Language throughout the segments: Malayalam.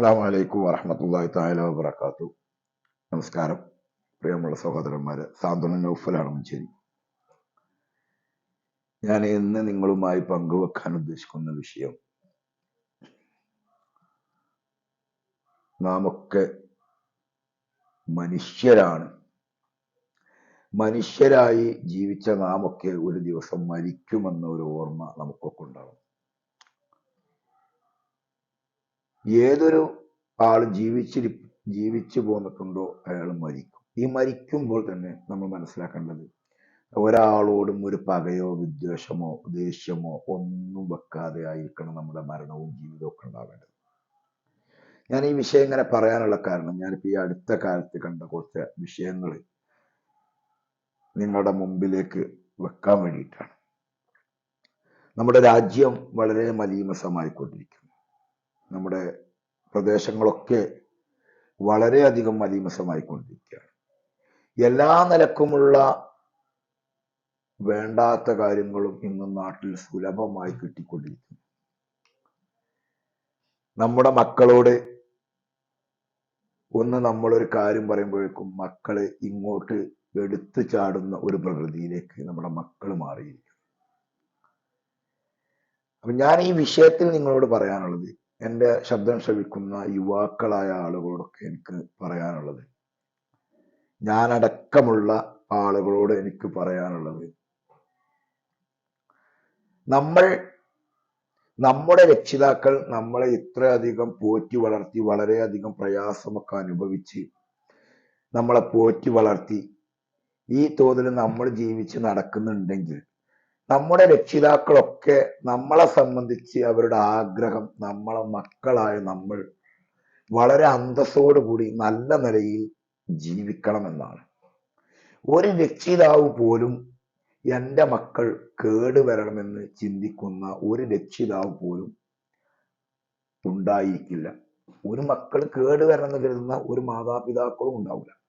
അസ്സാം വലൈക്കും വറഹമത്തല്ലാഹി താല വാത്തു നമസ്കാരം. പ്രിയമുള്ള സഹോദരന്മാരെ സാന്ത്വന നൗഫലാണ് മഞ്ചേരി ഞാൻ ഇന്ന് നിങ്ങളുമായി പങ്കുവെക്കാൻ ഉദ്ദേശിക്കുന്ന വിഷയം നാമൊക്കെ മനുഷ്യരാണ്. മനുഷ്യരായി ജീവിച്ച നാമൊക്കെ ഒരു ദിവസം മരിക്കുമെന്ന ഒരു ഓർമ്മ നമുക്കൊക്കെ ഉണ്ടാവും ഏതൊരു ആൾ ജീവിച്ചിരി ജീവിച്ചു പോന്നിട്ടുണ്ടോ അയാൾ മരിക്കും. ഈ മരിക്കുമ്പോൾ തന്നെ നമ്മൾ മനസ്സിലാക്കേണ്ടത് ഒരാളോടും ഒരു പകയോ വിദ്വേഷമോ ദേഷ്യമോ ഒന്നും വെക്കാതെ ആയിരിക്കണം നമ്മുടെ മരണവും ജീവിതവും ഒക്കെ ഉണ്ടാവേണ്ടത്. ഞാൻ ഈ വിഷയം ഇങ്ങനെ പറയാനുള്ള കാരണം ഞാനിപ്പോ ഈ അടുത്ത കാലത്ത് കണ്ട കുറച്ച് വിഷയങ്ങൾ നിങ്ങളുടെ മുമ്പിലേക്ക് വെക്കാൻ വേണ്ടിയിട്ടാണ്. നമ്മുടെ രാജ്യം വളരെ മലീമസമായിക്കൊണ്ടിരിക്കുന്നു. നമ്മുടെ പ്രദേശങ്ങളൊക്കെ വളരെയധികം മലീമസമായിക്കൊണ്ടിരിക്കുകയാണ് എല്ലാ നിലക്കുമുള്ള വേണ്ടാത്ത കാര്യങ്ങളും ഇന്ന് നാട്ടിൽ സുലഭമായി കിട്ടിക്കൊണ്ടിരിക്കുന്നു. നമ്മുടെ മക്കളോട് ഒന്ന് നമ്മളൊരു കാര്യം പറയുമ്പോഴേക്കും മക്കളെ ഇങ്ങോട്ട് എടുത്തു ചാടുന്ന ഒരു പ്രകൃതിയിലേക്ക് നമ്മുടെ മക്കൾ മാറിയിരിക്കും അപ്പൊ ഞാൻ ഈ വിഷയത്തിൽ നിങ്ങളോട് പറയാനുള്ളത് എന്റെ ശബ്ദം ശ്രവിക്കുന്ന യുവാക്കളായ ആളുകളോടൊക്കെ എനിക്ക് പറയാനുള്ളത്. ഞാനടക്കമുള്ള ആളുകളോട് എനിക്ക് പറയാനുള്ളത്. നമ്മൾ നമ്മുടെ രക്ഷിതാക്കൾ നമ്മളെ ഇത്രയധികം പോറ്റി വളർത്തി വളരെയധികം പ്രയാസമൊക്കെ അനുഭവിച്ച് നമ്മളെ പോറ്റി വളർത്തി ഈ തോതിൽ നമ്മൾ ജീവിച്ച് നടക്കുന്നുണ്ടെങ്കിൽ നമ്മുടെ രക്ഷിതാക്കളൊക്കെ നമ്മളെ സംബന്ധിച്ച് അവരുടെ ആഗ്രഹം നമ്മളെ മക്കളായ നമ്മൾ വളരെ അന്തസ്സോടുകൂടി നല്ല നിലയിൽ ജീവിക്കണമെന്നാണ്. ഒരു രക്ഷിതാവ് പോലും എന്റെ മക്കൾ കേടുവരണമെന്ന് ചിന്തിക്കുന്ന ഒരു രക്ഷിതാവ് പോലും ഉണ്ടായിരിക്കില്ല. ഒരു മക്കൾ കേടുവരണം എന്ന് കരുതുന്ന ഒരു മാതാപിതാക്കളും ഉണ്ടാവില്ല.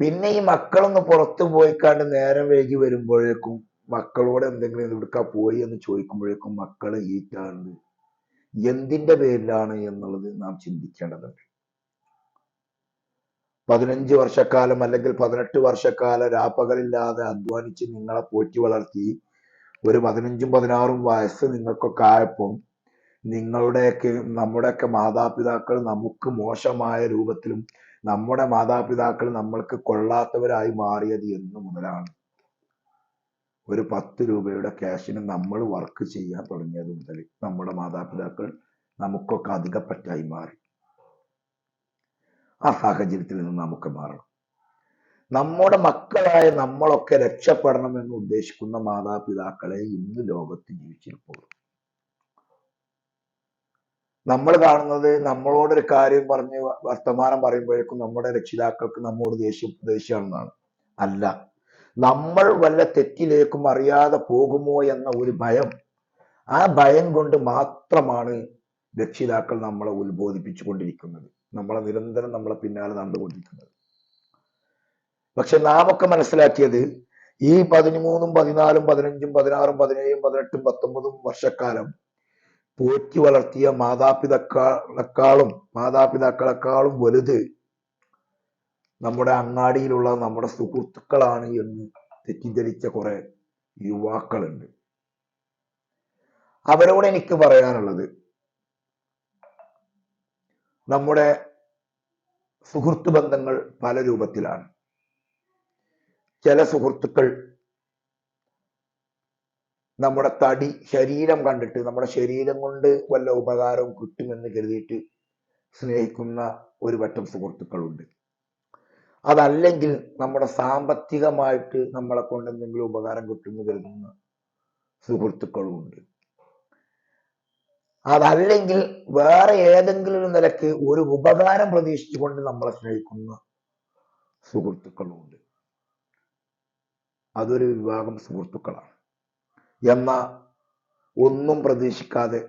പിന്നെ ഈ മക്കളൊന്ന് പുറത്തു പോയിക്കാണ്ട് നേരം വൈകി വരുമ്പോഴേക്കും മക്കളോട് എന്തെങ്കിലും ഇവിടുക്ക പോയി എന്ന് ചോദിക്കുമ്പോഴേക്കും മക്കൾ ഈറ്റാണ്ട് എന്തിന്റെ പേരിലാണ് എന്നുള്ളത് നാം ചിന്തിക്കേണ്ടതുണ്ട്. പതിനഞ്ച് വർഷക്കാലം അല്ലെങ്കിൽ പതിനെട്ട് വർഷക്കാലം രാപ്പകലില്ലാതെ അധ്വാനിച്ച് നിങ്ങളെ പോറ്റി വളർത്തി ഒരു പതിനഞ്ചും പതിനാറും വയസ്സ് നിങ്ങൾക്കൊക്കെ ആയപ്പം നിങ്ങളുടെയൊക്കെ നമ്മുടെയൊക്കെ മാതാപിതാക്കൾ നമുക്ക് മോശമായ രൂപത്തിലും നമ്മുടെ മാതാപിതാക്കൾ നമ്മൾക്ക് കൊള്ളാത്തവരായി മാറിയത് എന്ന് മുതലാണ്. ഒരു പത്ത് രൂപയുടെ ക്യാഷിന് നമ്മൾ വർക്ക് ചെയ്യാൻ തുടങ്ങിയത് മുതൽ നമ്മുടെ മാതാപിതാക്കൾ നമുക്കൊക്കെ അധികപ്പറ്റായി മാറി. ആ സാഹചര്യത്തിൽ നിന്ന് നമുക്ക് മാറണം. നമ്മുടെ മക്കളായ നമ്മളൊക്കെ രക്ഷപ്പെടണം എന്ന് ഉദ്ദേശിക്കുന്ന മാതാപിതാക്കളെ ഇന്ന് ലോകത്ത് ജീവിച്ചിരിപ്പുള്ളൂ നമ്മൾ കാണുന്നത് നമ്മളോടൊരു കാര്യം പറഞ്ഞ് വർത്തമാനം പറയുമ്പോഴേക്കും നമ്മുടെ രക്ഷിതാക്കൾക്ക് നമ്മോട് ദേഷ്യം ദേഷ്യമാണെന്നാണ് അല്ല. നമ്മൾ വല്ല തെറ്റിലേക്കും അറിയാതെ പോകുമോ എന്ന ഒരു ഭയം ആ ഭയം കൊണ്ട് മാത്രമാണ് രക്ഷിതാക്കൾ നമ്മളെ ഉത്ബോധിപ്പിച്ചു കൊണ്ടിരിക്കുന്നത് നമ്മളെ നിരന്തരം നമ്മളെ പിന്നാലെ നടന്നുകൊണ്ടിരിക്കുന്നത്. പക്ഷെ നാം ഒക്കെ മനസ്സിലാക്കിയത് ഈ പതിമൂന്നും പതിനാലും പതിനഞ്ചും പതിനാറും പതിനേഴും പതിനെട്ടും പത്തൊമ്പതും വർഷക്കാലം പോറ്റി വളർത്തിയ മാതാപിതാക്കളെക്കാളും മാതാപിതാക്കളെക്കാളും വലുത് നമ്മുടെ അങ്ങാടിയിലുള്ള നമ്മുടെ സുഹൃത്തുക്കളാണ് എന്ന് തെറ്റിദ്ധരിച്ച കുറെ യുവാക്കളുണ്ട്. അവരോട് എനിക്ക് പറയാനുള്ളത് നമ്മുടെ സുഹൃത്തു ബന്ധങ്ങൾ പല രൂപത്തിലാണ്. ചില സുഹൃത്തുക്കൾ നമ്മുടെ തടി ശരീരം കണ്ടിട്ട് നമ്മുടെ ശരീരം കൊണ്ട് വല്ല ഉപകാരവും കിട്ടുമെന്ന് കരുതിയിട്ട് സ്നേഹിക്കുന്ന ഒരു പറ്റം സുഹൃത്തുക്കളുണ്ട്. അതല്ലെങ്കിൽ നമ്മുടെ സാമ്പത്തികമായിട്ട് നമ്മളെ കൊണ്ട് എന്തെങ്കിലും ഉപകാരം കിട്ടുമെന്ന് കരുതുന്ന സുഹൃത്തുക്കളും ഉണ്ട് അതല്ലെങ്കിൽ വേറെ ഏതെങ്കിലും ഒരു നിലയ്ക്ക് ഒരു ഉപകാരം പ്രതീക്ഷിച്ചുകൊണ്ട് നമ്മളെ സ്നേഹിക്കുന്ന സുഹൃത്തുക്കളും ഉണ്ട് അതൊരു വിഭാഗം സുഹൃത്തുക്കളാണ്. എന്ന ഒന്നും പ്രതീക്ഷിക്കാതെ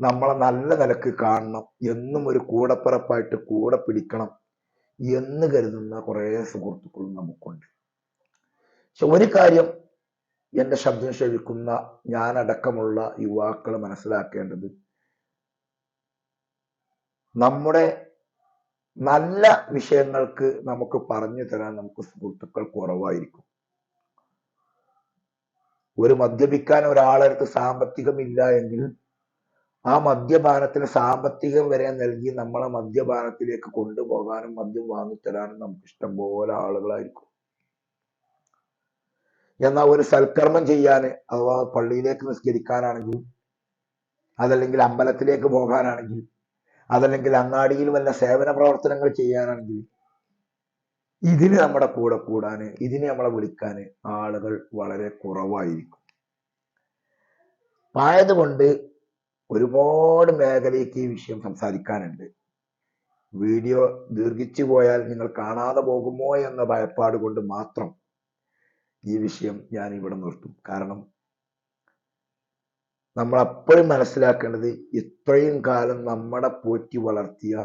നമ്മളെ നല്ല നിലയ്ക്ക് കാണണം. എന്നും ഒരു കൂടപ്പിറപ്പായിട്ട് കൂടെ പിടിക്കണം എന്ന് കരുതുന്ന കുറേ സുഹൃത്തുക്കളും നമുക്കുണ്ട്. പക്ഷെ ഒരു കാര്യം എന്റെ ശബ്ദം ശ്രവിക്കുന്ന ഞാനടക്കമുള്ള യുവാക്കൾ മനസ്സിലാക്കേണ്ടത്. നമ്മുടെ നല്ല വിഷയങ്ങൾക്ക് നമുക്ക് പറഞ്ഞു തരാൻ നമുക്ക് സുഹൃത്തുക്കൾ കുറവായിരിക്കും. ഒരു മദ്യപിക്കാൻ ഒരാളടുത്ത് സാമ്പത്തികമില്ല എങ്കിൽ ആ മദ്യപാനത്തിന് സാമ്പത്തികം വരെ നൽകി നമ്മളെ മദ്യപാനത്തിലേക്ക് കൊണ്ടുപോകാനും മദ്യം വാങ്ങിത്തരാനും നമുക്ക് ഇഷ്ടം പോലെ ആളുകളായിരിക്കും. എന്നാൽ ഒരു സൽക്കർമ്മം ചെയ്യാൻ അഥവാ പള്ളിയിലേക്ക് നിസ്കരിക്കാനാണെങ്കിൽ അതല്ലെങ്കിൽ അമ്പലത്തിലേക്ക് പോകാനാണെങ്കിൽ അതല്ലെങ്കിൽ അങ്ങാടിയിൽ വല്ല സേവന പ്രവർത്തനങ്ങൾ ചെയ്യാനാണെങ്കിൽ ഇതിന് നമ്മുടെ കൂടെ കൂടാന് ഇതിനെ നമ്മളെ വിളിക്കാന് ആളുകൾ വളരെ കുറവായിരിക്കും. ആയതുകൊണ്ട് ഒരുപാട് മേഖലയ്ക്ക് ഈ വിഷയം സംസാരിക്കാനുണ്ട്. വീഡിയോ ദീർഘിച്ചു പോയാൽ നിങ്ങൾ കാണാതെ പോകുമോ എന്ന ഭയപ്പാട് കൊണ്ട് മാത്രം ഈ വിഷയം ഞാൻ ഇവിടെ നിർത്തും. കാരണം നമ്മൾ അപ്പോഴും മനസ്സിലാക്കേണ്ടത് ഇത്രയും കാലം നമ്മളെ പോറ്റി വളർത്തിയ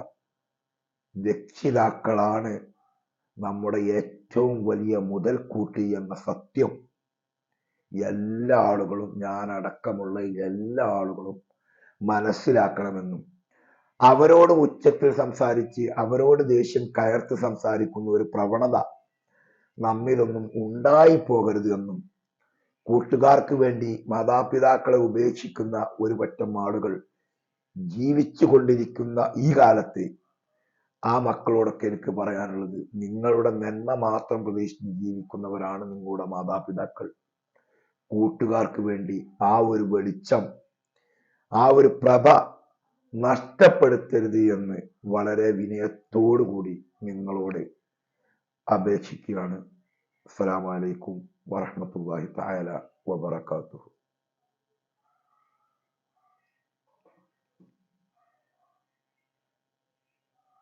രക്ഷിതാക്കളാണ് നമ്മുടെ ഏറ്റവും വലിയ മുതൽക്കൂട്ടി എന്ന സത്യം. എല്ലാ ആളുകളും ഞാൻ അടക്കമുള്ള എല്ലാ ആളുകളും മനസ്സിലാക്കണമെന്നും അവരോട് ഉച്ചത്തിൽ സംസാരിച്ച് അവരോട് ദേഷ്യം കയർത്ത് സംസാരിക്കുന്ന ഒരു പ്രവണത നമ്മിലൊന്നും ഉണ്ടായി പോകരുത് എന്നും കൂട്ടുകാർക്ക് വേണ്ടി മാതാപിതാക്കളെ ഉപേക്ഷിക്കുന്ന ഒരു പറ്റം ആളുകൾ ജീവിച്ചു കൊണ്ടിരിക്കുന്ന ഈ കാലത്ത് ആ മക്കളോടൊക്കെ എനിക്ക് പറയാനുള്ളത് നിങ്ങളുടെ നന്മ മാത്രം പ്രതീക്ഷിച്ച് ജീവിക്കുന്നവരാണ് നിങ്ങളുടെ മാതാപിതാക്കൾ. കൂട്ടുകാർക്ക് വേണ്ടി ആ ഒരു വെളിച്ചം ആ ഒരു പ്രഭ നഷ്ടപ്പെടുത്തരുത് എന്ന് വളരെ വിനയത്തോടു കൂടി നിങ്ങളോട് അപേക്ഷിക്കുകയാണ്. അസ്സലാമലൈക്കും വറഹമത്തല്ലാഹി തായാല വബറകാതുഹു.